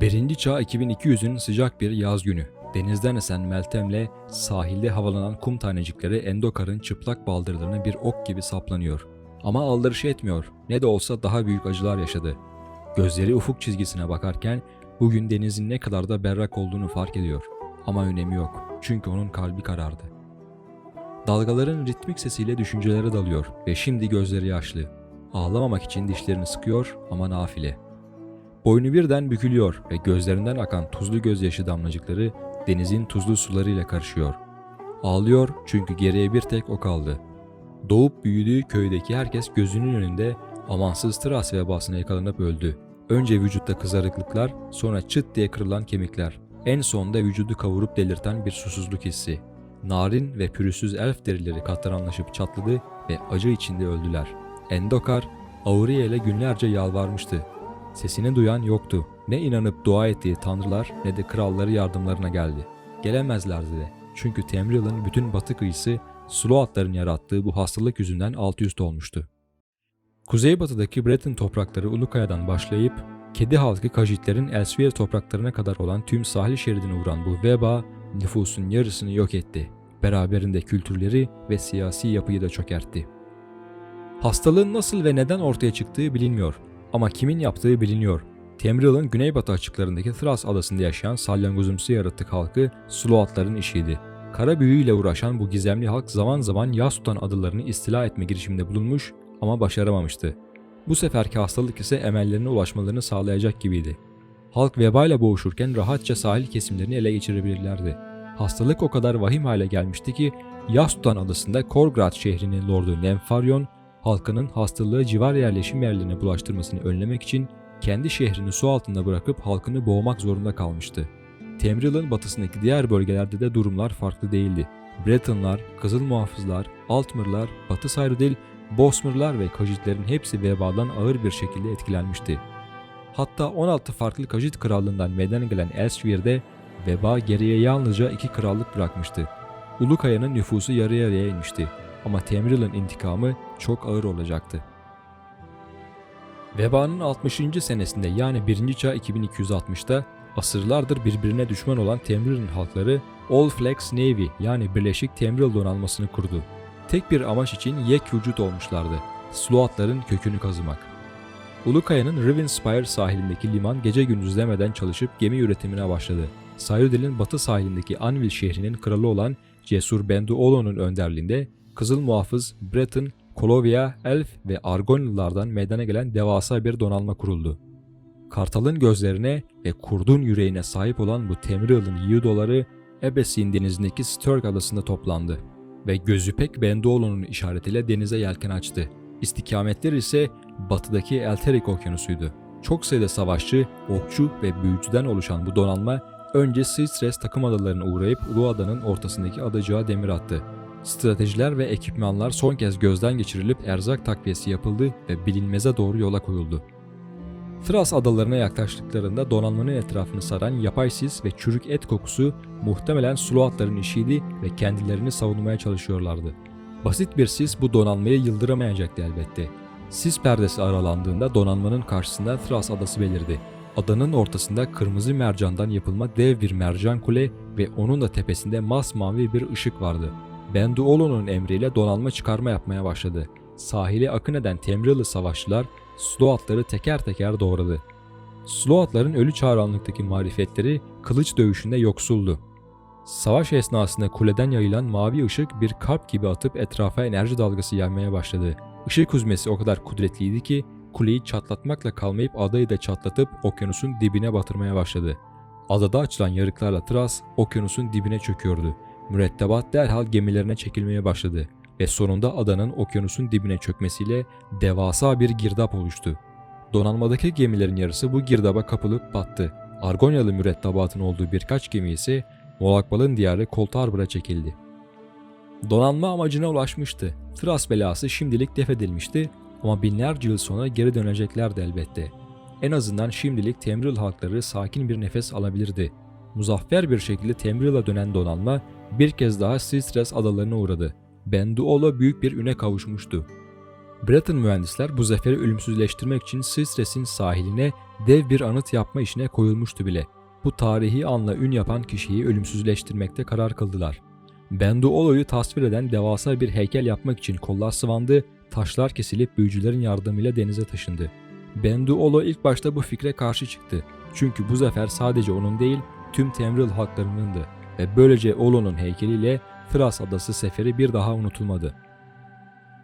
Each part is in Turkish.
Birinci Çağ 2200'ün sıcak bir yaz günü. Denizden esen Meltem'le sahilde havalanan kum tanecikleri Endokar'ın çıplak baldırlarına bir ok gibi saplanıyor. Ama aldırış etmiyor. Ne de olsa daha büyük acılar yaşadı. Gözleri ufuk çizgisine bakarken bugün denizin ne kadar da berrak olduğunu fark ediyor. Ama önemi yok. Çünkü onun kalbi karardı. Dalgaların ritmik sesiyle düşüncelere dalıyor ve şimdi gözleri yaşlı. Ağlamamak için dişlerini sıkıyor ama nafile. Boynu birden bükülüyor ve gözlerinden akan tuzlu gözyaşı damlacıkları denizin tuzlu sularıyla karışıyor. Ağlıyor çünkü geriye bir tek o kaldı. Doğup büyüdüğü köydeki herkes gözünün önünde amansız tıras vebasına yakalanıp öldü. Önce vücutta kızarıklıklar, sonra çıt diye kırılan kemikler. En sonda vücudu kavurup delirten bir susuzluk hissi. Narin ve pürüzsüz elf derileri katranlaşıp çatladı ve acı içinde öldüler. Endokar, Auriel'e günlerce yalvarmıştı. Sesini duyan yoktu. Ne inanıp dua ettiği tanrılar ne de kralları yardımlarına geldi. Gelemezlerdi de. Çünkü Temril'in bütün batı kıyısı Sloatların yarattığı bu hastalık yüzünden alt üst olmuştu. Kuzeybatıdaki Breton toprakları Ulukaya'dan başlayıp kedi halkı Kajitlerin Elsewhere topraklarına kadar olan tüm sahil şeridine vuran bu veba nüfusun yarısını yok etti. Beraberinde kültürleri ve siyasi yapıyı da çökertti. Hastalığın nasıl ve neden ortaya çıktığı bilinmiyor ama kimin yaptığı biliniyor. Temril'in güneybatı açıklarındaki Thras adasında yaşayan salyangozumsu yaratık halkı Sloatların işiydi. Kara büyüyle uğraşan bu gizemli halk zaman zaman yas tutan adalarını istila etme girişiminde bulunmuş ama başaramamıştı. Bu seferki hastalık ise emellerine ulaşmalarını sağlayacak gibiydi. Halk vebayla boğuşurken rahatça sahil kesimlerini ele geçirebilirlerdi. Hastalık o kadar vahim hale gelmişti ki Yastutan adasında Korgrad şehrinin lordu Nemfaryon, halkının hastalığı civar yerleşim yerlerine bulaştırmasını önlemek için kendi şehrini su altında bırakıp halkını boğmak zorunda kalmıştı. Temril'in batısındaki diğer bölgelerde de durumlar farklı değildi. Bretonlar, Kızıl Muhafızlar, Altmırlar, Batı Sayrudil, Bosmırlar ve Kajitlerin hepsi vebadan ağır bir şekilde etkilenmişti. Hatta 16 farklı Kajit krallığından meydana gelen Elsewhere'de veba geriye yalnızca iki krallık bırakmıştı. Ulukaya'nın nüfusu yarı yarıya inmişti ama Temril'in intikamı çok ağır olacaktı. Vebanın 60. senesinde yani 1. çağ 2260'da asırlardır birbirine düşman olan Temril'in halkları All Flags Navy yani Birleşik Temril donanmasını kurdu. Tek bir amaç için yek vücut olmuşlardı. Sloatların kökünü kazımak. Ulukaya'nın Rivenspire sahilindeki liman gece gündüz demeden çalışıp gemi üretimine başladı. Sayudil'in batı sahilindeki Anvil şehrinin kralı olan Cesur Benduolo'nun önderliğinde Kızıl Muhafız, Breton, Kolovia, Elf ve Argonlulardan meydana gelen devasa bir donanma kuruldu. Kartal'ın gözlerine ve kurdun yüreğine sahip olan bu Temril'in yiğidoları Ebesin denizindeki Sturg adasında toplandı ve gözü pek Benduolo'nun işaretiyle denize yelken açtı. İstikametleri ise batıdaki Elterik okyanusuydu. Çok sayıda savaşçı, okçu ve büyücüden oluşan bu donanma önce Sistres takım adalarına uğrayıp Ulu Adanın ortasındaki adacığa demir attı. Stratejiler ve ekipmanlar son kez gözden geçirilip erzak takviyesi yapıldı ve bilinmeze doğru yola koyuldu. Thras adalarına yaklaştıklarında donanmanın etrafını saran yapay sis ve çürük et kokusu muhtemelen Sloatların işiydi ve kendilerini savunmaya çalışıyorlardı. Basit bir sis bu donanmayı yıldıramayacaktı elbette. Sis perdesi aralandığında donanmanın karşısında Thras adası belirdi. Adanın ortasında kırmızı mercandan yapılma dev bir mercan kule ve onun da tepesinde masmavi bir ışık vardı. Benduolo'nun emriyle donanma çıkarma yapmaya başladı. Sahile akın eden Temril'i savaşçılar Sloatları teker teker doğradı. Sloatların ölü çağranlıktaki marifetleri kılıç dövüşünde yoksuldu. Savaş esnasında kuleden yayılan mavi ışık bir kalp gibi atıp etrafa enerji dalgası yaymaya başladı. Işık hüzmesi o kadar kudretliydi ki kuleyi çatlatmakla kalmayıp adayı da çatlatıp okyanusun dibine batırmaya başladı. Adada açılan yarıklarla Tras okyanusun dibine çöküyordu. Mürettebat derhal gemilerine çekilmeye başladı ve sonunda adanın okyanusun dibine çökmesiyle devasa bir girdap oluştu. Donanmadaki gemilerin yarısı bu girdaba kapılıp battı. Argonyalı mürettebatın olduğu birkaç gemi ise Molakbal'ın diyarı Koltarbır'a çekildi. Donanma amacına ulaşmıştı. Thras belası şimdilik def edilmişti ama binlerce yıl sonra geri döneceklerdi elbette. En azından şimdilik Temril halkları sakin bir nefes alabilirdi. Muzaffer bir şekilde Temril'a dönen donanma bir kez daha Sistres adalarına uğradı. Benduola büyük bir üne kavuşmuştu. Breton mühendisler bu zaferi ölümsüzleştirmek için Sistres'in sahiline dev bir anıt yapma işine koyulmuştu bile. Bu tarihi anla ün yapan kişiyi ölümsüzleştirmekte karar kıldılar. Benduolo'yu tasvir eden devasa bir heykel yapmak için kollar sıvandı, taşlar kesilip büyücülerin yardımıyla denize taşındı. Benduolo ilk başta bu fikre karşı çıktı. Çünkü bu zafer sadece onun değil, tüm Temril halklarınındı ve böylece Olo'nun heykeliyle Fras adası seferi bir daha unutulmadı.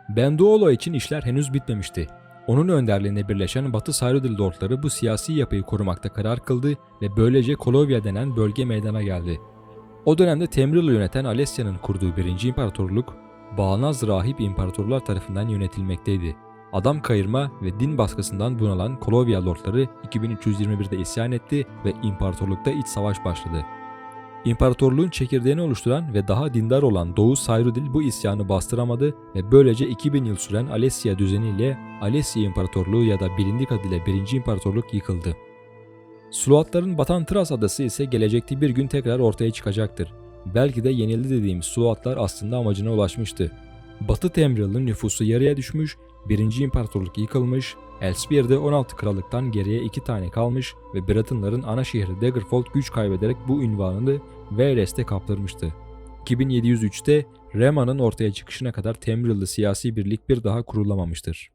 Benduolo için işler henüz bitmemişti. Onun önderliğinde birleşen Batı Cyrodiil lordları bu siyasi yapıyı korumakta karar kıldı ve böylece Kolovya denen bölge meydana geldi. O dönemde Temril'i yöneten Alessia'nın kurduğu 1. imparatorluk, bağnaz rahip imparatorlar tarafından yönetilmekteydi. Adam kayırma ve din baskısından bunalan Kolovya lordları 2321'de isyan etti ve imparatorlukta iç savaş başladı. İmparatorluğun çekirdeğini oluşturan ve daha dindar olan Doğu Cyrodiil bu isyanı bastıramadı ve böylece 2000 yıl süren Alessia düzeniyle Alessia İmparatorluğu ya da bilindik adıyla 1. İmparatorluk yıkıldı. Sloatların batan Tras adası ise gelecekte bir gün tekrar ortaya çıkacaktır. Belki de yenildi dediğimiz Sloatlar aslında amacına ulaşmıştı. Batı Temril'in nüfusu yarıya düşmüş, 1. İmparatorluk yıkılmış, Elsewier'de 16 krallıktan geriye 2 tane kalmış ve Bretonların ana şehri Daggerford güç kaybederek bu ünvanını Veres'te kaptırmıştı. 2703'te Rema'nın ortaya çıkışına kadar Temril'de siyasi birlik bir daha kurulamamıştır.